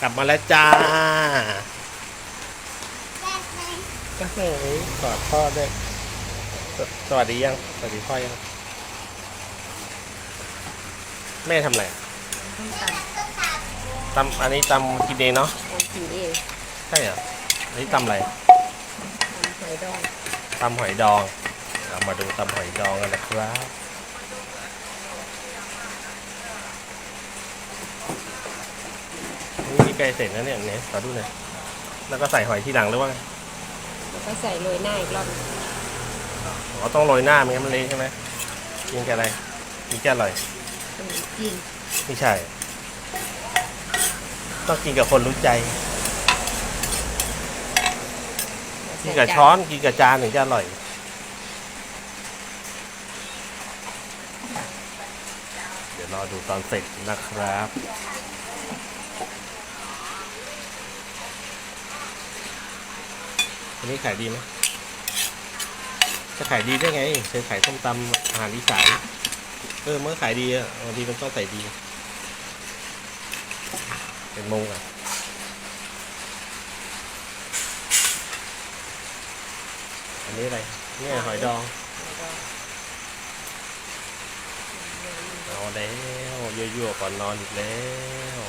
กลับมาแล้วจ้าแบบไหนก็เฮ้ยกอดพ่อด้วยสสวัสดียัง สวัสดีพ่อยัง แม่ทำอะไรต้มตก็ถามตำอันนี้ตำกินเองเนาะำตำกินเองใช่เหรออันนี้ตำอะไรตำหอยดองตำหอยดองเรามาดูตำหอยดองกันนะครับ นี่ไก่เสร็จแล้วเนี่ยเนี่ยขอดูหน่อยแล้วก็ใส่หอยที่หลังหรือว่าไงแล้วก็ใส่โรยหน้าอีกรอบอ๋อต้องโรยหน้าไม่งั้นมันเละใช่ไหมกินกับอะไรกินกับอร่อยขนมจีนไม่ใช่ ต้องกินกับคนรู้ใจ กินกับช้อนกินกับจานถึงจะอร่อย เดี๋ยวรอดูตอนเสร็จนะครับ อันนี้ขายดีไหมจะขายดีได้ไงเธอขายส้มตำอาหารอีสานเออเมื่อขายดีอะบางทีมันต้องใส่ดีเป็นมุงอะอันนี้อะไรเนี่ยหอยดองหอยดองเอาแล้วยั่วๆก่อนนอนอีกแล้ว